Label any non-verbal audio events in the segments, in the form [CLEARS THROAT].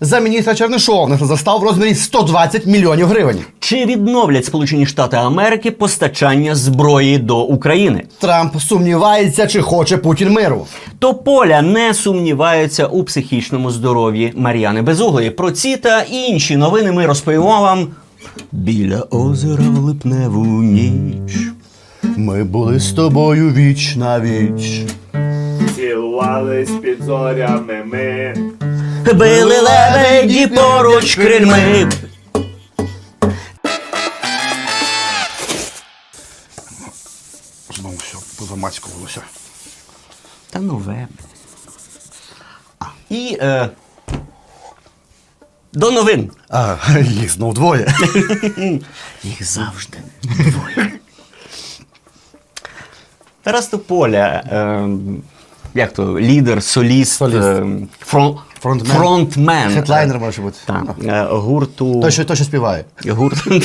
за міністра Чернишова на застав в розмірі 120 мільйонів гривень. Чи відновлять Сполучені Штати Америки постачання зброї до України? Трамп сумнівається, чи хоче Путін миру. Тополя не сумнівається у психічному здоров'ї Мар'яни Безуглої. Про ці та інші новини ми розповімо вам біля озера в липневу ніч. Ми були з тобою віч на віч. Цілувались під зорями ми. Били лебеді поруч крильми. Знову все позамацькувалося. Та нове. І е, до новин. А, їх знов двоє. [LAUGHS] Їх завжди двоє. Тарас Тополя, е, як то, лідер, соліст, Соліст. е, фрон, Фронтмен. фронтмен. Хедлайнер може бути. Так, е, гурту, Той, що, той, що співає. гурту,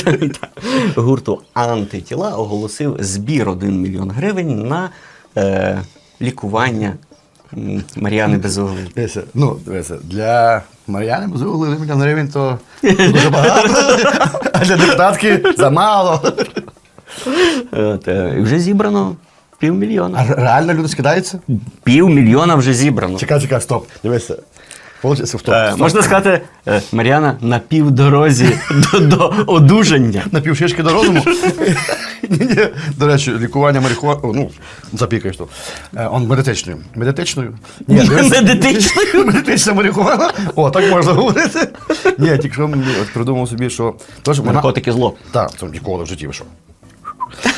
[LAUGHS] гурту антитіла оголосив збір 1 мільйон гривень на е, лікування Мар'яни Безуглої. Дивися, ну, дивися, для Мар'яни Бузугли мільйон гривень то [LAUGHS] дуже багато. А для депутатки замало. От, е, вже зібрано півмільйона. А реально люди скидаються? Півмільйона вже зібрано. Чекай, чекай, стоп. Дивися. Получиться, стоп. Е, можна сказати, е, Мар'яна на півдорозі до, до одужання. На півшишки до розуму. [LAUGHS] Ні-ні. До речі, лікування марихуани, ну, запікаєш тут. Е, Он медитичною. Медитичною? Ні, [LAUGHS] дивися. Медитичною? [LAUGHS] Медична марихуана. О, так можна говорити. Ні, тільки що мені от придумав собі, що. Тож вона... Наркотики зло. Так, це ніколи в житті ви що.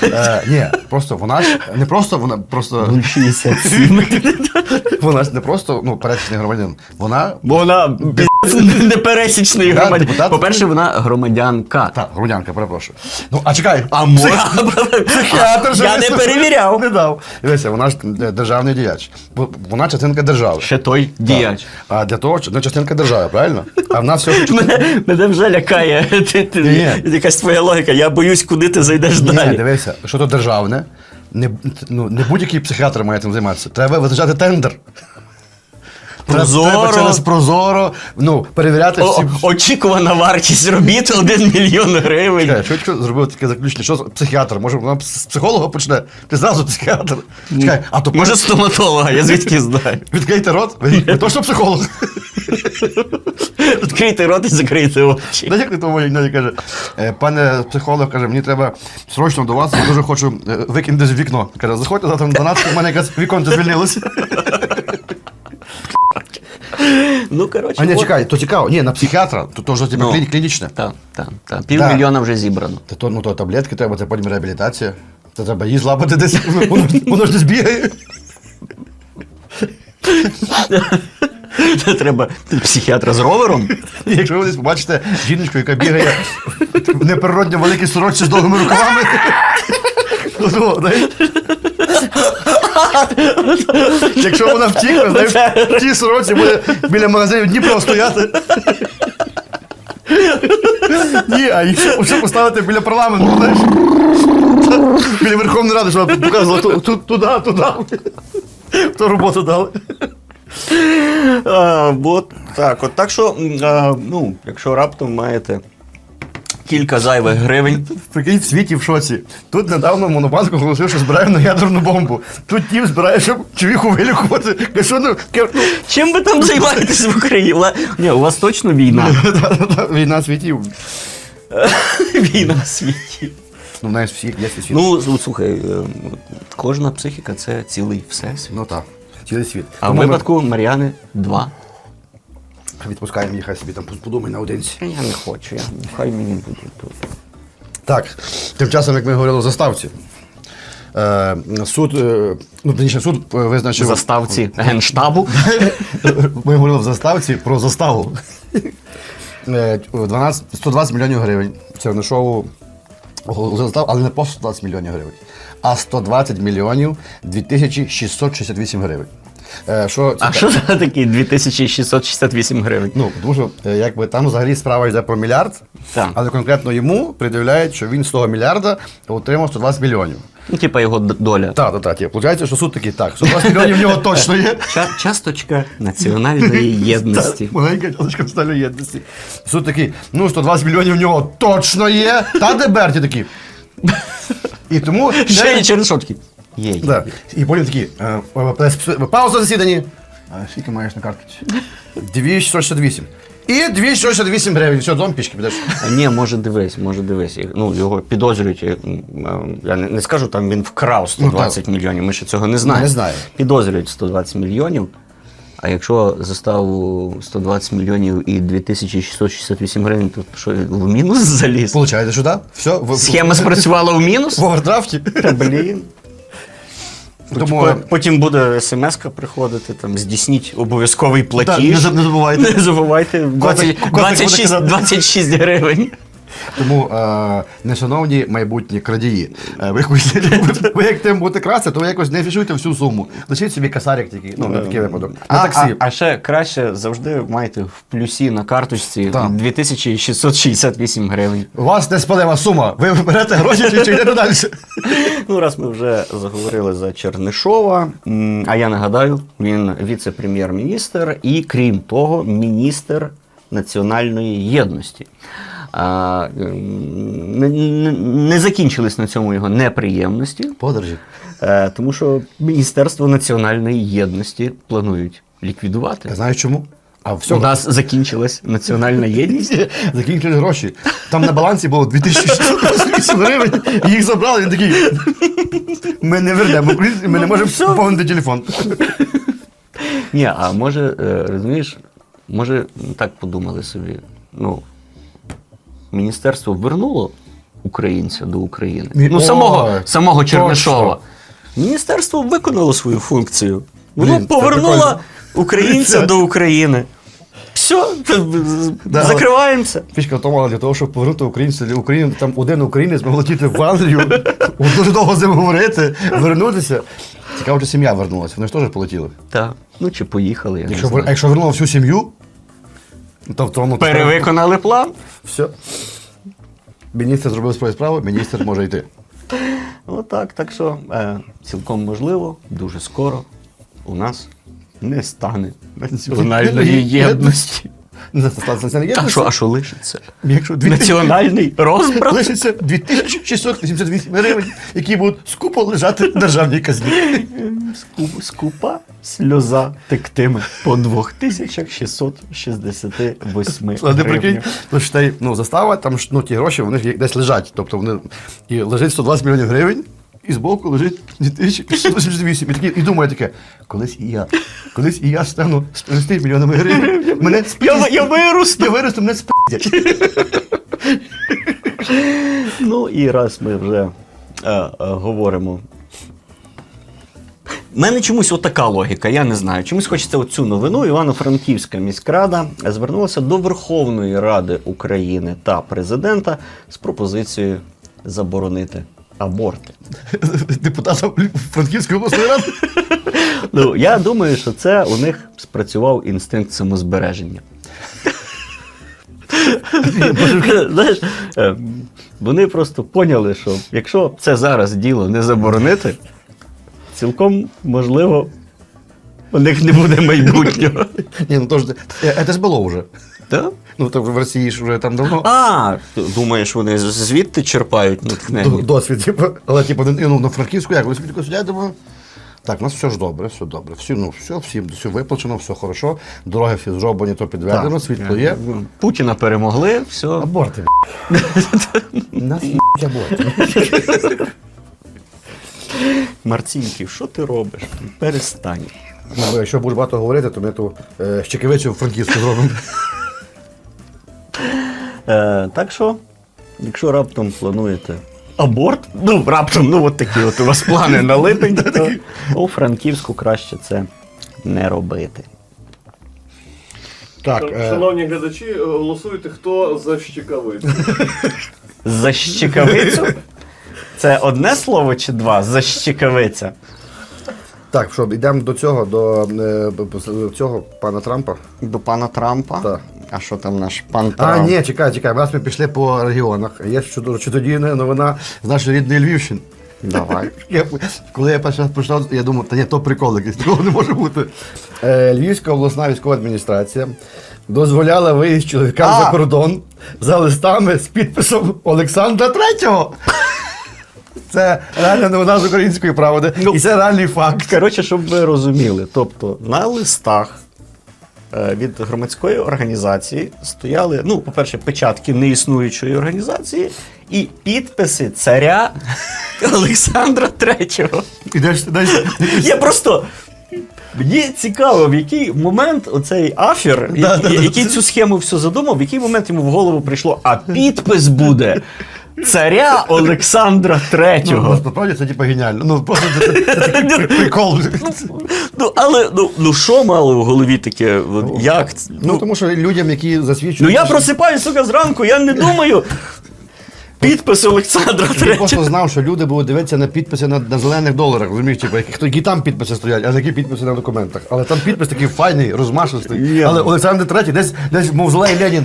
Е, ні, просто вона ж не просто вона просто 67. [LAUGHS] вона ж не просто ну пересічний громадянин. Вона Бо вона пі***ць, непересічний Да, громадян. депутат. По-перше, вона громадянка. та громадянка, перепрошую. Ну а чекай, А мо- [LAUGHS] [LAUGHS] психіатр же Я не висновок перевіряв. Не дав. Дивися, вона ж е, державний діяч. Бо Вона частинка держави. Ще той діяч. А для того, що не частинка держави, правильно? А в нас все Мене, мене вже лякає ти, ти, Ні. якась твоя логіка. Я боюсь, куди ти зайдеш далі. Дивися, що то державне. Не, ну, не будь-який психіатр має цим займатися. Треба визначати тендер. Прозоро. Треба через прозоро ну, перевіряти О, всі. очікувана вартість робіт 1 мільйон гривень. Чекай, швидко зробив таке заключення. Що психіатр? Може, вона з психолога почне? Ти зразу психіатр. Чекай, а то Може, стоматолога, я звідки [LAUGHS] знаю. відкрийте рот, ви точно психолог. [LAUGHS] Відкрийте рот і закрийте очі. Знаєш, як тому іноді каже, «Е, пане психолог каже, мені треба срочно до вас, я дуже хочу е, викинути в вікно. Каже, заходьте завтра на 12, у мене якась віконце звільнилося. Ну, коротше, А от- чекай, то цікаво. Ні, на психіатра, то, то вже тебе Ну. клінічне. Так, так, так. Півмільйона вже зібрано. Та то, ну, то таблетки треба, це потім реабілітація. Це треба її злапати десь, воно ж десь бігає. [LAUGHS] Треба психіатра з ровером. Якщо ви десь побачите жіночку, яка бігає в неприродно великій сорочці з довгими рукавами, то, знаєш, Якщо вона втікне, знаєш, в тій сороці буде біля магазинів Дніпро стояти. Ні, а ще поставити біля парламенту, знаєш. Біля Верховної Ради, щоб показувала ту- ту- туди, туди. То роботу дали. А, бо так, от так що, а, ну, якщо раптом маєте кілька зайвих гривень, Прикинь, в світі в шоці. Тут недавно Монобанк оголосив, що збираємо на ядерну бомбу. Тут тім збирає, щоб човіху вилікувати. Що ну, ке- ну, чим ви там займаєтесь в Україні? Ла- Ні, у вас точно війна. [LAUGHS] та-та-та, війна світів. [LAUGHS] Війна в світі. Ну, знаєш, всі є світ. Ну, ну, слухай, е, кожна психіка це цілий всесвіт. Ну так, цілий світ. А в Тому ми випадку Мар'яни два. відпускаємо їх, хай собі там подумай наодинці. Я не хочу, я, хай мені буде тут. Так, тим часом, як ми говорили в заставці, е, суд, е, ну, точніше, суд е, визначив. заставці генштабу. [LAUGHS] Ми говорили в заставці про заставу. Е, 12, 120 мільйонів гривень. Чернишову оголосили заставу, але не по 120 мільйонів гривень, а 120 мільйонів 2668 гривень. Е, Що А що за такі 2668 гривень? Ну, що е, якби там взагалі справа йде про мільярд, Так. але конкретно йому пред'являють, що він з того мільярда отримав 120 мільйонів. Ну, типа його доля. Так, так, так. Виходить, що суд такий, так, 120 мільйонів в нього точно є. Часточка національної [LAUGHS] єдності. Маленька часточка національної єдності. Суд такий, ну 120 мільйонів в нього точно є. Та де Берті такі. І тому. Ще й через що такий? Є, є. Да. І потім такі, е, е, пауза засіданні. А скільки маєш на карточці? 268. І 268 гривень. Все, дом пішки підеш. Ні, може дивись, може дивись. Ну, його підозрюють. е, м, е, Я не, не скажу, там він вкрав 120 мільйонів. Ми ще цього не знаємо. Не знаю. Підозрюють 120 мільйонів. А якщо заставу 120 мільйонів і 2668 гривень, то що в мінус заліз? Получається, що так? Все, в, Схема спрацювала в мінус? в овердрафті. Та блін. Тому По- Потім буде смс-ка приходити, там здійсніть обов'язковий Так, платіж. не за- не забувайте. [LAUGHS] Не забувайте 20, котик буде 26, казати. 26 гривень. Тому, е, нешановні майбутні крадії, е, ви, хочете, [LAUGHS] ви як тим будете красти, то ви якось не фішуйте всю суму. Лишіть собі касарик такий, ну, на такий випадок. На А, таксі. а, а ще краще завжди майте в плюсі на карточці Так. 2668 гривень. У вас не спалива сума, ви берете гроші чи, чи йдете далі. Ну, раз ми вже заговорили за Чернишова, м, а я нагадаю, він віце-прем'єр-міністр і, крім того, міністр національної єдності. А, не, не, не закінчились на цьому його неприємності, Подорожі. е, тому що Міністерство національної єдності планують ліквідувати. Я знаю чому. А все, У нас закінчилась національна єдність. [LAUGHS] закінчили гроші. Там на балансі було 2608 гривень, і їх забрали, він такий. Ми не вернемо, ми не можемо поповнити телефон. Ні, а може, е, розумієш, може так подумали собі. Ну, міністерство вернуло українця до України. Мі- Ну, самого, самого. Чернишова. Міністерство виконало свою функцію. Воно Блін, повернуло українця до України. Все, [LAUGHS] Да, закриваємося. Фішка в тому, для того, щоб повернути українців для України, там один українець мав летіти в Англію, [LAUGHS] дуже довго з ним говорити, вернутися. Цікаво, чи сім'я вернулася, вони ж теж полетіли. Так. Ну чи поїхали. Я не знаю. а якщо вернула всю сім'ю, то в тому Перевиконали план. Все. Міністр зробив свою справу, міністр може йти. Отак, так що е, цілком можливо, дуже скоро у нас не стане національної єдності. Не А що, а що лишиться? Якщо дві- Національний розбрат? лишиться 2688 гривень, які будуть скупо лежати в державній казні. Скуп- Скупа сльоза тектиме по 2668 Але прикинь, гривнях. то ж та й, ну, застава, там ж, ну, ті гроші, вони ж десь лежать. Тобто вони і лежить 120 мільйонів гривень, і збоку лежить 2688. І, такі, і думаю таке, колись і я, колись і я стану з 50 мільйонами гривень. Мене Я, я виросту. Я виросту, мене спіздять. Ну і раз ми вже е, е, говоримо. У мене чомусь отака логіка, я не знаю. Чомусь хочеться оцю новину. Івано-Франківська міськрада звернулася до Верховної Ради України та президента з пропозицією заборонити аборти. [LAUGHS] Депутатом Франківської обласної ради. [LAUGHS] Ну, я думаю, що це у них спрацював інстинкт самозбереження. [LAUGHS] Знаєш, е, вони просто поняли, що якщо це зараз діло не заборонити, цілком можливо, у них не буде майбутнього. Ні, ну то ж, е, це ж було вже. Так? Ну, то в Росії ж вже там давно. А, думаєш, вони звідти черпають натхнення? Досвід, типу, але типу, ну, на Франківську як, ви собі тако думаю, так, у нас все ж добре, все добре. Всі, ну, все, всім все виплачено, все хорошо, дороги всі зроблені, то підведено, світло є. Путіна перемогли, все. Аборти. [LAUGHS] Нас аборти. Марцінків, що ти робиш? Перестань. Ну, Якщо будеш багато говорити, то ми ту е, щекевицю Франківську зробимо. Е, так що, якщо раптом плануєте аборт, ну раптом, ну от такі от у вас плани на липень, [LAUGHS] то у Франківську краще це не робити. Так, е, Шановні глядачі, голосуйте, хто за щекавицю. [LAUGHS] Защікавицю? Це одне слово чи два? Защікавиця. так, що, йдемо до цього, до е, цього пана Трампа. До пана Трампа. Так. А що там наш пан А, ні, чекай, чекай, раз ми пішли по регіонах. Є чудо- чудодійна новина з нашої рідної Львівщини. Давай. [LAUGHS] Я, коли я перший раз прочитав, я думав, та ні, то прикол якийсь, такого не може бути. Е, Львівська обласна військова адміністрація дозволяла виїзд чоловікам А! за кордон за листами з підписом Олександра Третього. [LAUGHS] Це реальна новина з української правди. Ну, І це реальний факт. Коротше, щоб ви розуміли, тобто на листах від громадської організації стояли, ну, по-перше, печатки неіснуючої організації і підписи царя [LAUGHS] Олександра Третього. Ідеш, ідеш, Я просто. Мені цікаво, в який момент оцей афір, Да, який, да, да. цю схему всю задумав, в який момент йому в голову прийшло, а підпис буде царя Олександра Ну, Третього. насправді це типа геніально. Ну просто це, [LAUGHS] такий прикол. Ну, але ну, ну що мало в голові таке? Як? Ну, Ну, тому що людям, які засвідчують. ну я просипаюсь, сука, зранку, я не думаю. Підпис Олександра Я просто знав, що люди будуть дивитися на підписи на, на зелених доларах, розумієш, типу, які, там підписи стоять, а які підписи на документах. Але там підпис такий файний, розмашистий. Але Олександр Третій десь, десь мавзолей Ленін.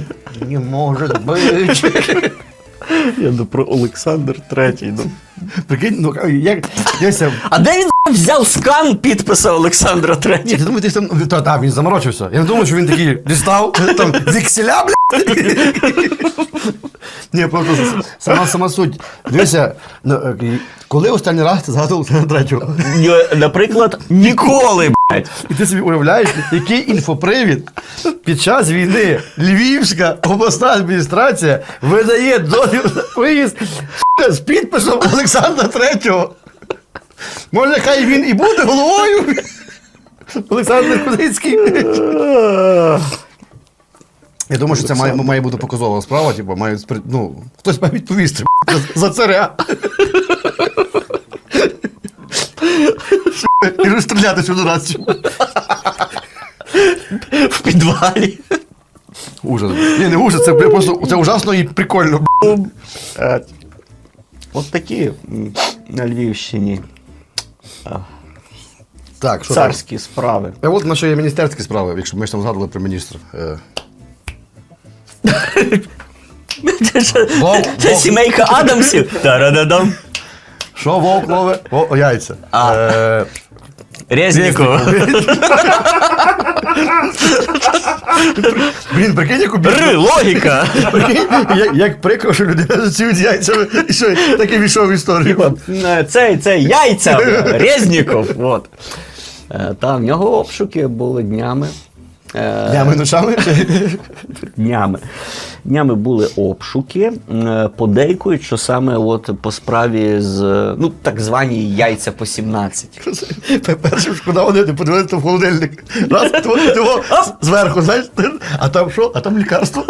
Не може бути. [LAUGHS] Я ну, про Олександр Третій. Ну. Прикинь, ну як дивися, А де він взяв скан підписа Олександра Третій? Я думаю, ти там, та, та, він заморочився. Я не думаю, що він такий дістав там вікселя, блядь. Ні, просто сама, сама суть. Дивися, ну, е, коли останній раз ти згадував Олександра Третього? Наприклад, ніколи, блядь. І ти собі уявляєш, який інфопривід під час війни Львівська обласна адміністрація видає дозвіл на виїзд з підписом Олександра Третього. Може, хай він і буде головою. Олександр Кузицький. Я думаю, що це має, має бути показова справа, типу, має, ну, хтось має відповісти за, за царя. І розстріляти цю дурацію. В підвалі. Ужас. Ні, не ужас, це просто це ужасно і прикольно. Е, От такі на Львівщині Так, що там? царські справи. А от наші є міністерські справи, якщо ми ж там згадували про міністра. Е, [LAUGHS] Це ж- Вовк, Це вовк. сімейка Адамсів. Тарададам. Що вовк ловить? О, о, яйця. А. Е, Резніков. блін, прикинь, як убіг. Р, логіка. Прикинь, як, як прикро, що людина зацюють яйцями, і що так і війшов в історію. Е, Це, це яйця. Резніков. От. Е, Та в нього обшуки були днями. Е, Днями ночами. [LAUGHS] Днями. Днями були обшуки. Е, Подейкують, що саме от по справі з ну, так звані яйця по 17. [LAUGHS] Перше, шкода, вони не подивилися в холодильник. Раз, того, [LAUGHS] зверху, знаєш, а там що? А там лікарство.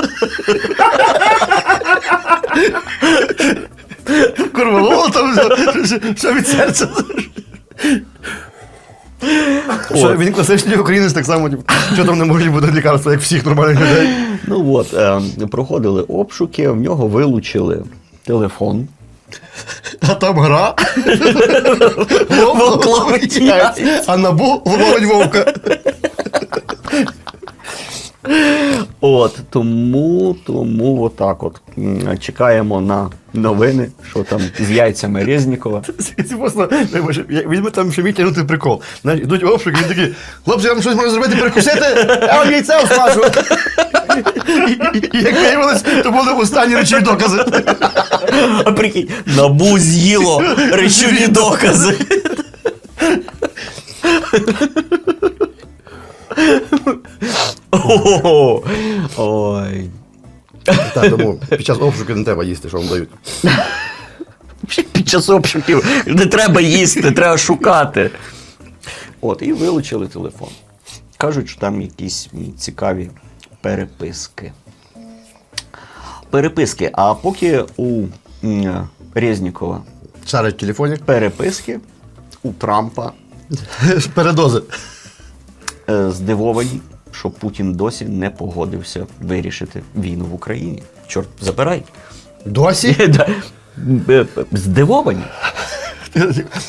Курвало, там все від серця. Що, він класичний українець так само, типу, що там не може бути лікарства, як всіх нормальних людей. Ну от, е, проходили обшуки, в нього вилучили телефон. А там гра. Вовк ловить. А набу ловить вовка. От тому, тому отак от чекаємо на новини, що там з яйцями Резнікова. Просто би там ще міг тягнути прикол. Знаєш, ідуть обшуки, він такий, хлопці, я вам щось можу зробити, перекусити, я вам яйця і Як виявилось, то були останні речові докази. А прикинь, набу з'їло речові докази. Ой. Так, тому під час обшуку не треба їсти, що вам дають. Під час обшуків не треба їсти, треба шукати. От, і вилучили телефон. Кажуть, що там якісь цікаві переписки. Переписки. А поки у Резнікова Шарить в переписки, у Трампа Передози. Е, здивовані, що Путін досі не погодився вирішити війну в Україні. Чорт, забирай. Досі? [LAUGHS] Е, Здивовані.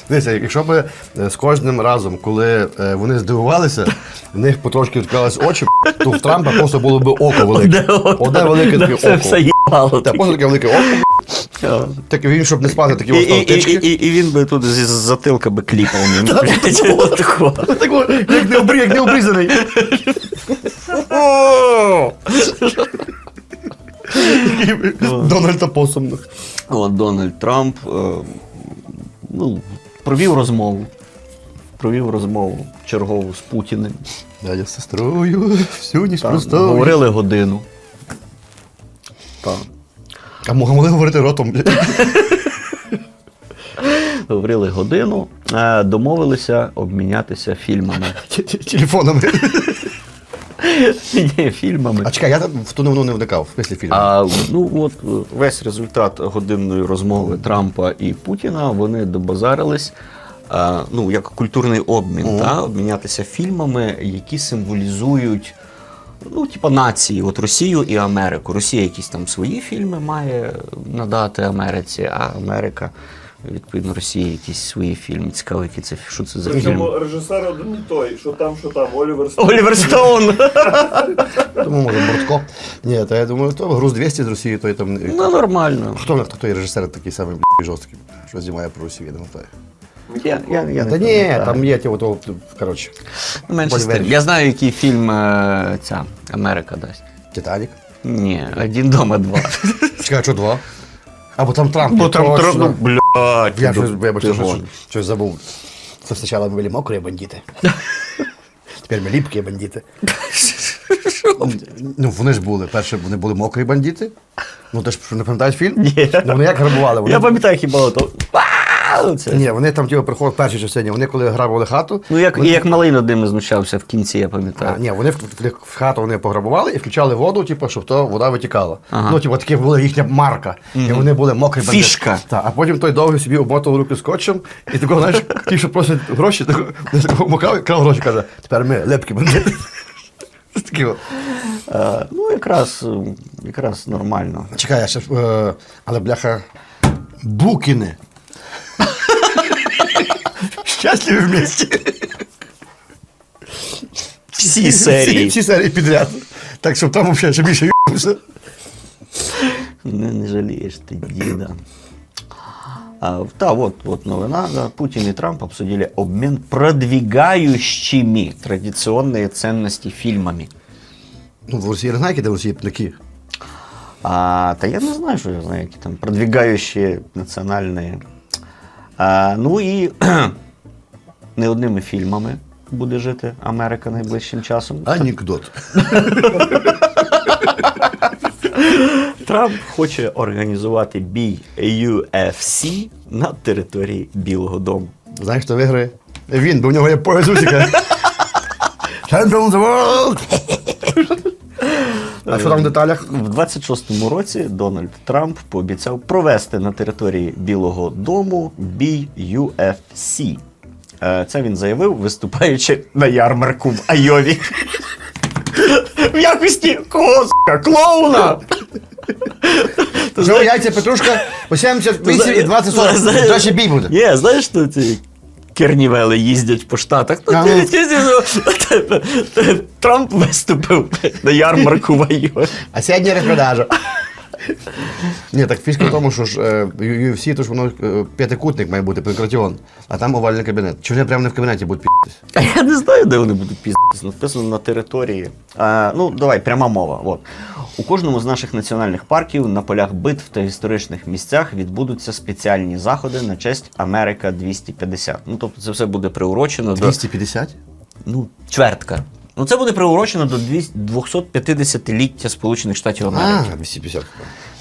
Дивіться, якщо б е, з кожним разом, коли вони здивувалися, в них потрошки відкривались очі, то в Трампа просто було б око велике. [LAUGHS] Одне велике таке Це око. все їбало. Та просто таке велике око. Так він, щоб не спати, такі ось і, і, і, і він би тут зі затилка би кліпав. мені, як не, обрі, як не обрізаний. Дональда Посом. От Дональд Трамп е, ну, провів розмову. Провів розмову чергову з Путіним. Дядя з сестрою, всю ніч Там просто. говорили годину. Так. А могли говорити ротом. Говорили годину, е, домовилися обмінятися фільмами. [LAUGHS] Телефонами. Ні, фільмами. А чекай, я там в ту новину не вникав, після фільму. А ну от е, весь результат годинної розмови Трампа і Путіна вони добазарились. а, ну, як культурний обмін, та, обмінятися фільмами, які символізують ну, типа нації, от Росію і Америку. Росія якісь там свої фільми має надати Америці, а Америка, відповідно, Росія якісь свої фільми. Цікаво, які це що це за фільм. Причому режисер один і той, що там, що там, Олівер Стоун. Олівер Стоун. [LAUGHS] Тому може Бортко. Ні, то я думаю, то груз 200 з Росії, той там. Ну, нормально. Хто хто той режисер такий самий жорсткий, що знімає про Росію, я не. Я, я, я Та ні, там є ті, от, от, коротше, Ну, Менше з тим. Я знаю, який фільм е, ця Америка дасть. Титанік. Ні, один дома два. Чекай, що два? Або там Трамп. Бо там точно. трохи, блядь. Я ти щось, вибачте, ти щось, щось забув. Це спочатку ми були мокрі бандити. Тепер ми ліпкі бандити. Ну, вони ж були. Перше вони були мокрі бандити. Ну, ти ж не пам'ятаєш фільм? Ні. Ну, вони як грабували? Вони... Я пам'ятаю хіба ото. Це. Ні, вони там типу, приходять в першій частині, вони коли грабували хату. Ну, як, вони... і як малий над ними знущався в кінці, я А, пам'ятаю. ні, вони в, в, в хату вони пограбували і включали воду, типу, щоб то вода витікала. Ага. Ну, типу, таке була їхня марка. І вони були мокрі бандити. Фішка. Так, а потім той довгий собі обмотував руки скотчем, і такого, знаєш, ті, що просять гроші, такого, такого крав гроші, каже, тепер ми лепкі бандити. [LAUGHS] Такі от. Е, ну, якраз, якраз нормально. Чекай, я ще, е, але бляха, букіни. Щасливі в місті. Всі серії. Всі серії підряд. Так, щоб там взагалі ще більше юбся. Не, не жалієш ти, діда. А, та, вот, вот новина. Да. Путин и Трамп обсудили обмен продвигающими традиционные ценности фильмами. Ну, в Росії не знаю, які де в Росії такі. А, та я не знаю, що я знаю, які там продвигаючі національні. А, ну і не одними фільмами буде жити Америка найближчим часом. Анекдот. Трамп хоче організувати бій UFC на території Білого Дому. Знаєш, хто виграє? Він, бо в нього є пояс усіка. Champion the world! А що там в деталях? В 26-му році Дональд Трамп пообіцяв провести на території Білого Дому бій UFC. Е, Це він заявив, виступаючи на ярмарку в Айові. В якості кого, клоуна! Що, яйця Петрушка по 78 і 20 40. Знаєш- бій буде. Є, знаєш, що ці кернівели їздять по штатах? Ну, ну. Трамп виступив на ярмарку в Айові. А сьогодні розпродажа. Ні, так фішка в тому, що ж е, UFC, то ж воно е, п'ятикутник має бути, панкратіон, а там овальний кабінет. Чи вони прямо не в кабінеті будуть пі***тись? А [LAUGHS] я не знаю, де вони будуть піздитися. Написано на території. А, ну, давай, пряма мова. От. У кожному з наших національних парків на полях битв та історичних місцях відбудуться спеціальні заходи на честь Америка 250. Ну, тобто це все буде приурочено до 250? ну, чвертка. Ну, це буде приурочено до 200 250-ліття Сполучених Штатів Америки. А, 250.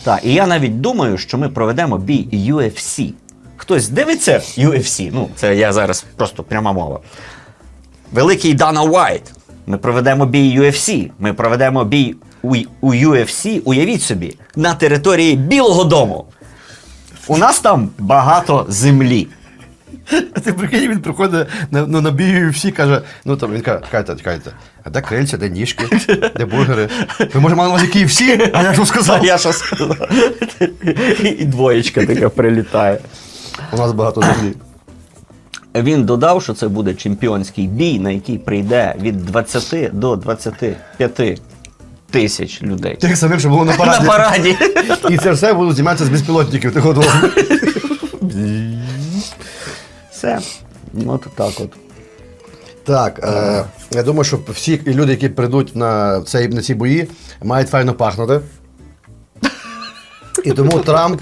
Так, і я навіть думаю, що ми проведемо бій UFC. Хтось дивиться UFC? Ну, це я зараз просто пряма мова. Великий Дана Уайт. Ми проведемо бій UFC. Ми проведемо бій у, у UFC, уявіть собі, на території Білого Дому. У нас там багато землі. А ти прикинь, він приходить на, ну, на UFC, каже, ну там він каже, чекайте, чекайте, а де крильця, де ніжки, де бургери? Ви може мали на увазі KFC? А я що сказав? Я що сказав? І двоєчка така прилітає. У нас багато землі. Він додав, що це буде чемпіонський бій, на який прийде від 20 до 25 тисяч людей. Тих самих, що було на параді. На параді. І це все будуть зніматися з безпілотників. Двох. [LAUGHS] Все. От так от. Так, е, я думаю, що всі люди, які прийдуть на, цей, на ці бої, мають файно пахнути. І тому Трамп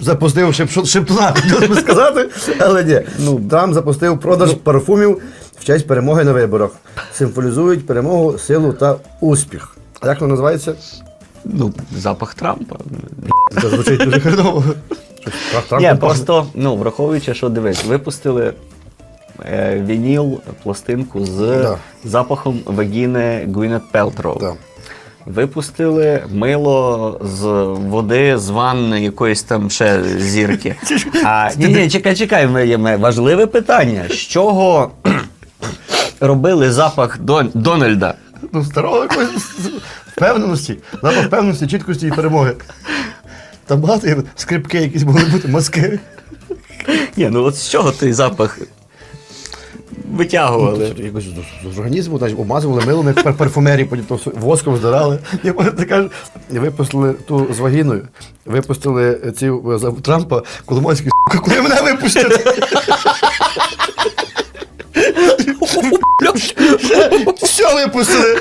запустив шип- шиптуна, хотілося б сказати, але ні. Ну, Трамп запустив продаж парфумів в честь перемоги на виборах. Символізують перемогу, силу та успіх. А як воно називається? Ну, запах Трампа. Це звучить дуже хреново. Ні, просто, ну, враховуючи, що дивись, випустили е, вініл, пластинку з Да. запахом вагіни Гвінет Пелтроу. Да. Випустили мило з води з ванни якоїсь там ще зірки. [LAUGHS] А, ні, ні, чекай, чекай, в мене в мене важливе питання. З чого [CLEARS THROAT] робили запах Дон, Дональда? Ну, старого якоїсь впевненості, запах впевненості, чіткості і перемоги. Там багато є скрипки якісь могли бути, мазки. Ні, ну от з чого той запах витягували? Якось з, з організму значить, обмазували милом, як пар- парфумерії, потім то воском здирали. Я пам'ятаю, ти випустили ту з вагіною, випустили ці е, за Трампа, Коломойський, «Сука, коли мене випустять? Все випустили!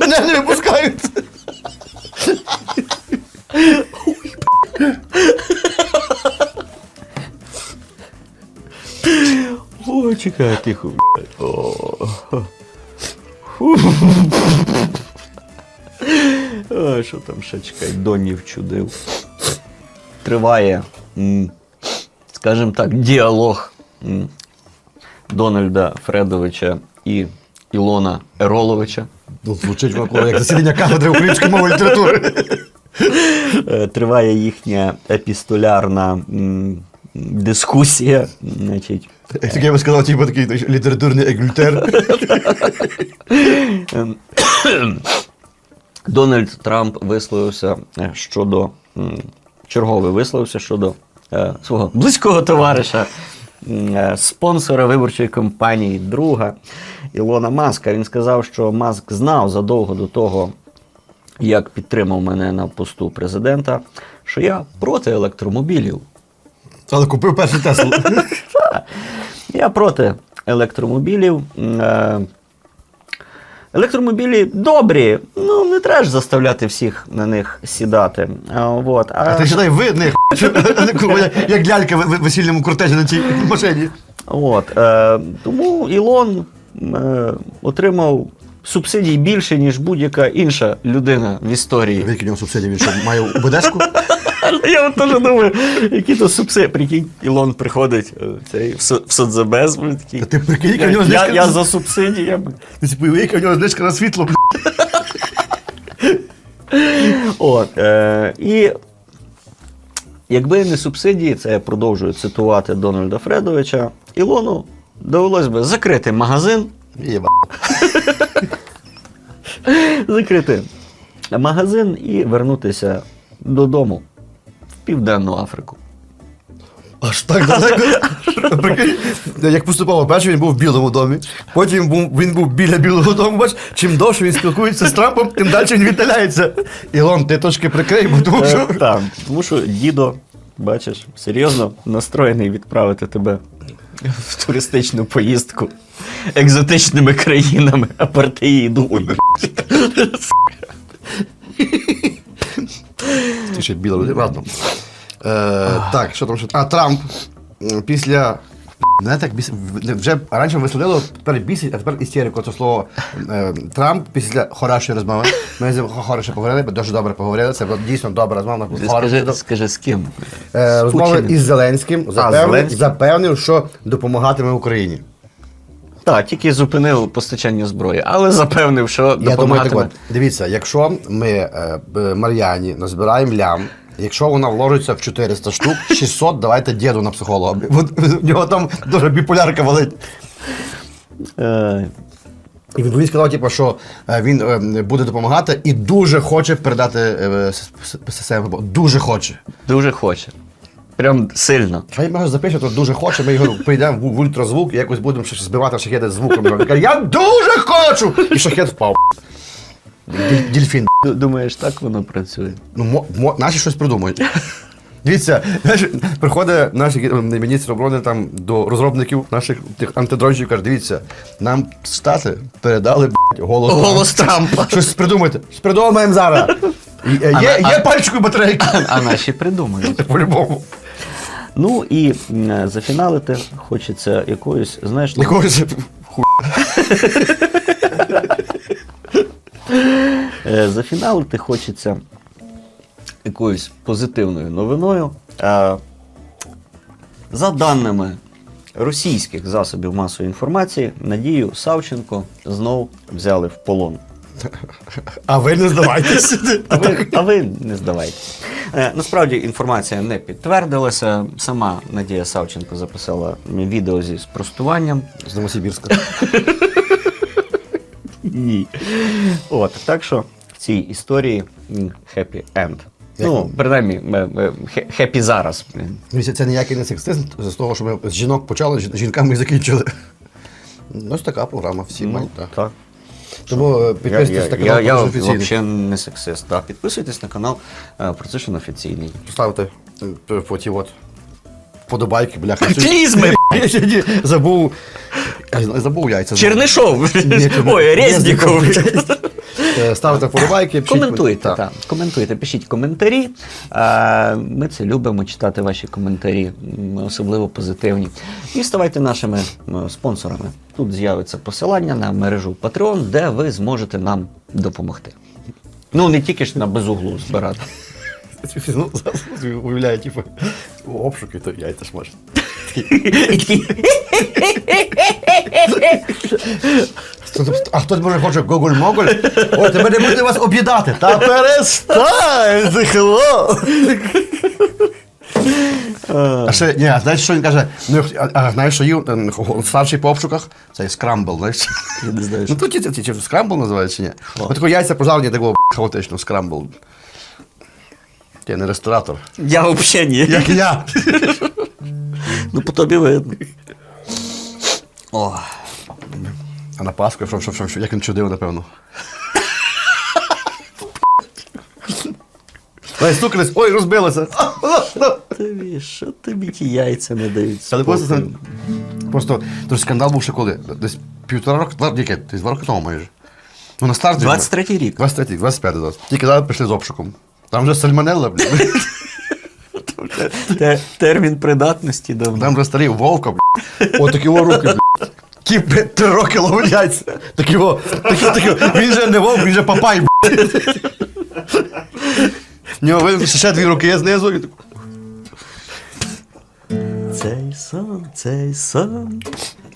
Мене не випускають! О, чекай, тихо. А, що там ще чекай, Донів чудив. Триває, скажімо так, діалог Дональда Фредовича і Ілона Ероловича. Ну, звучить воно як засідання кафедри української мови літератури. Е, Триває їхня епістолярна дискусія. Значить, Як таке я би сказав, типу такий літературний еглютер. Ем, Дональд Трамп висловився е, щодо черговий висловився щодо е, свого близького товариша, е, спонсора виборчої кампанії, друга Ілона Маска. Він сказав, що Маск знав задовго до того, як підтримав мене на посту президента, що я проти електромобілів. Але купив перший Теслу. [LAUGHS] Я проти електромобілів. Е, Електромобілі добрі, ну не треба ж заставляти всіх на них сідати. А, от. А ти считай, ви не [LAUGHS] як, лялька в- весільному кортежі на цій машині. От, е, тому Ілон е, отримав субсидій більше, ніж будь-яка інша людина в історії. Які в нього субсидії він що має УБДшку? Я от теж думаю, які то субсидії. Прикинь, Ілон приходить е, цей, в, со- соцзабез, такий. Та ти прикинь, яка в нього Я, знижка. я за субсидіями. Ти типу, яка в нього знижка на світло. бля. От, е, і якби не субсидії, це я продовжую цитувати Дональда Фредовича, Ілону довелось би закрити магазин, Єба. Закрити магазин і вернутися додому в Південну Африку. Аж так далеко. Прикинь, як поступав перший, він був в Білому домі. Потім був, він був біля Білого дому. Бач, чим довше він спілкується з Трампом, тим далі він віддаляється. Ілон, ти трошки прикрий, бо тому Е, що. так, тому що дідо, бачиш, серйозно настроєний відправити тебе в туристичну поїздку екзотичними країнами, а партії йдуть. Ти ще людина. Ладно. Е, так, що там ще? А Трамп після. Не так біс... вже раніше веселило, тепер бісить, а тепер істерико це слово е, Трамп після хорошої розмови. Ми з ним хороше поговорили, дуже добре поговорили. Це була дійсно добра розмова. Скажи, скажи з ким? Е, розмови із Зеленським запевнив, запевнив, що допомагатиме Україні. Так, тільки зупинив постачання зброї, але запевнив, що Я думаю, так допомагатиме. дивіться, якщо ми е, б- Мар'яні назбираємо лям, якщо вона вложиться в 400 штук, [LAUGHS] 600 давайте діду на психолога. От, В нього там дуже біполярка валить. Е, І він він сказав, типу, що е, він е, буде допомагати і дуже хоче передати е, с- с- систему. Дуже хоче. дуже хоче. Прям сильно. Хай може запише, то дуже хоче, ми його прийдемо в ультразвук і якось будемо ще збивати шахеди звуком. Він каже, я дуже хочу! І шахет впав. Дель- Дельфін. Думаєш, так воно працює? Ну, мо, мо, наші щось придумають. Дивіться, знаєш, приходить наш міністр оборони там до розробників наших тих антидронів, каже, дивіться, нам Штати передали б***ь, голос, Голос Трампа. Щось придумайте. Щось придумаємо зараз. І, е, Є, є а- пальчикові батарейки. А наші придумають. По-любому. Ну і м, зафіналити хочеться якоюсь, знаєш, ну, Якогось ху... [LAUGHS] Е, Зафіналити хочеться якоюсь позитивною новиною. Е, За даними російських засобів масової інформації, Надію Савченко знов взяли в полон. А ви не здавайтесь. А ви, а ви не здавайте. Е, насправді інформація не підтвердилася. Сама Надія Савченко записала відео зі спростуванням. З Новосибірська. [LAUGHS] Ні. От, так що в цій історії хеппі енд. Ну, принаймні, хеппі зараз. Дивіться, це ніякий не сексизм з того, що ми з жінок почали, з жінками і закінчили. Ну, Ось така програма, всі мають. так. Так. Тому е, підписуйтесь на канал я я, я взагалі не сексист. Так, підписуйтесь на канал е, Precision офіційний. Поставте поті по ті от вподобайки, бляха. [LAUGHS] Клізми! [LAUGHS] Забув. Я Забув яйця. Чернишов! Ой, Резніков! Е, Ставте вподобайки. Коментуйте, коментуйте, пишіть коментарі. Е, Ми це любимо читати ваші коментарі, особливо позитивні. І ставайте нашими спонсорами. Тут з'явиться посилання на мережу Patreon, де ви зможете нам допомогти. Ну, не тільки ж на безуглу збирати. [LAUGHS] Ну, зараз уявляю, типу, обшуки, то яйця. І такі, А хтось може хоче гоголь-моголь? Ой, тебе не буде вас об'їдати. Та перестань, зихло. А ще, ні, а знаєш, що він каже? Ну, а, а знаєш, що їв ем, старший по обшуках? Це скрамбл, знаєш? Я не знаю, Ну тут ці, ці, ці скрамбл називається чи ні? Ось таке яйця пожарні такого хаотично, скрамбл. Ти не ресторатор. Я взагалі ні. Як і я. Ну, по тобі видно. О, А на Пасху, що, що, що, що, як він чудив, напевно. Ой, стукались, ой, розбилося. тобі, що тобі ті яйця не дають? Але просто, це- просто той скандал був ще коли? Десь півтора року, два, яке? Десь два роки тому майже. Ну на старті. 23-й рік. 23, 25 зараз. Тільки зараз прийшли з обшуком. Там вже сальмонелла, блін. Те- Термін придатності давно. Там вже старий вовка, блін. От такі о руки, блін. Ті три роки ловить яйця. Такі о, такі, такі, він же не вовк, він же папай. В нього видно, що ще дві руки є знизу. і так- Цей сон, цей сон,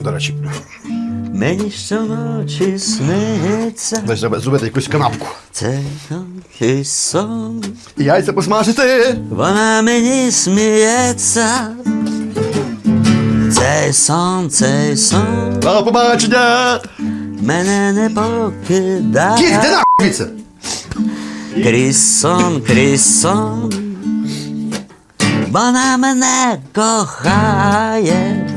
До речі, мені щоночі сниться. десь треба зробити якусь канапку. Цей тонкий сон, І Яйця посмажити. вона мені сміється. Цей сон, цей сон, До побачення. мене не Кіт, покидає. де нахуй звідси? Крізь сон, крізь сон, вона мене кохає.